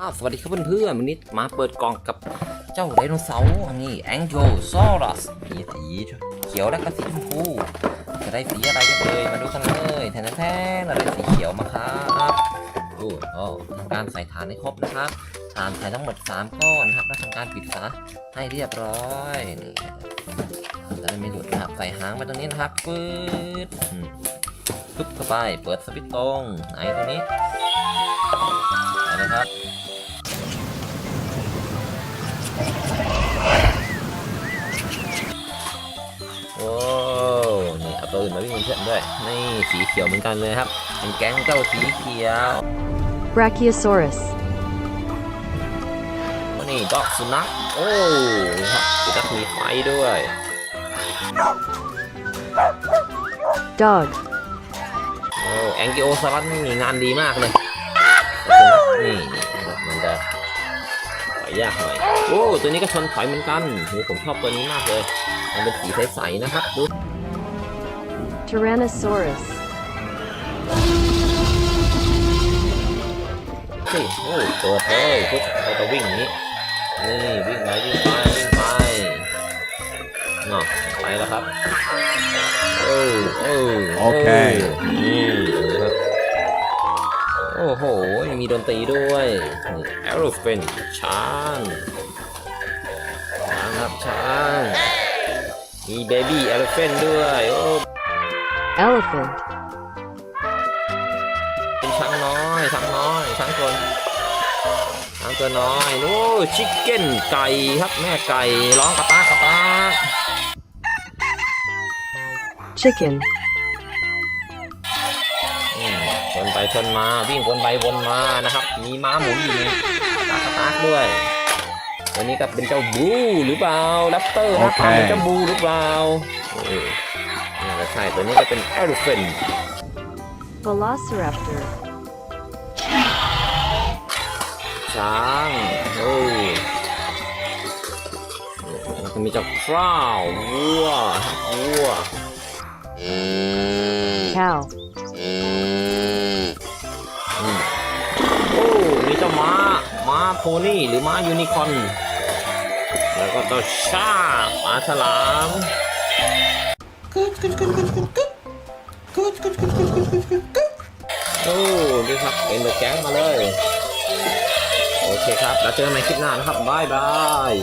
อ้าวสวัสดีครับเพื่อนๆวันนี้มาเปิดกล่องกับเจ้าไดโนเสาร์อันนี้แองโจซอรัสมีสีเขียวและก็สีชมพูจะได้สีอะไรกันเลยมาดูกันเลยแทนแทนเราได้สีเขียวมาครับโอ้โหทำการใส่ฐานให้ครบนะครับฐานใส่ทั้งหมด 3 ก้อนนะครับแล้วทำการปิดฝาให้เรียบร้อยนี่จะได้ไม่หลุดนะครับใส่หางไปตรงนี้นะครับปึ๊ดอืม ปึ๊บเข้าไป เปิดสวิตช์ตรงไหนตัวนี้ไหนนะครับโอ้นี่เอาตัวอื่นมาวิ่งเป็นเพื่อนด้วย นี่สีเขียวเหมือนกันเลยครับ เป็นแก๊งเจ้าสีเขียว Brachiosaurus. นี่ดอกสุนัข โอ้ครับสุนัขมีไฟด้วย Dog. โอ้แองกิโอซารัสนี่งานดีมากเลยนี่นี่มันจะถอยยากหน่อยโอ้ตัวนี้ก็ชนถอยเหมือนกันโหผมชอบตัวนี้มากเลย มันเป็นสีใสๆนะครับดู Tyrannosaurus. สิโอ้เปิดเลยปุ๊บเราจะวิ่งอย่างนี้นี่วิ่งไปวิ่งไปวิ่งไปเนาะไปแล้วครับ โอ้โอ้โอเคนี่นะครับ โอ้โห มีดนตรีด้วยนี่แอโรเฟนช้างช้างครับช้างมีเบบี้แอโรเฟนด้วยโอ้ Elephant. เป็นช้างน้อยช้างน้อยช้างตัวช้างตัวน้อยโอ้ชิคเก้นไก่ครับแม่ไก่ร้องกระตากกระตาก Chicken. นไปชนมาวิ่งวนไปวนมานะครับ มีม้าหมุนอยู่ในกระตากกระตากด้วยตัวนี้ก็เป็นเจ้าบูหรือเปล่าแรปเตอร์นะโอเคเป็นเจ้าบูหรือเปล่าเออน่าจะใช่ตัวนี้ก็เป็นแอลเฟน Velociraptor. ช้างโอ้ยแล้วก็มีเจ้าคร่าววัววัว Cow. นี่หรือม้ายูนิคอนแล้วก็เจ้าชาปลาฉลามโอ้ดีครับเป็นเดอะแก๊งมาเลย โอเคครับ แล้วเจอกันในคลิปหน้านะครับ บ๊ายบาย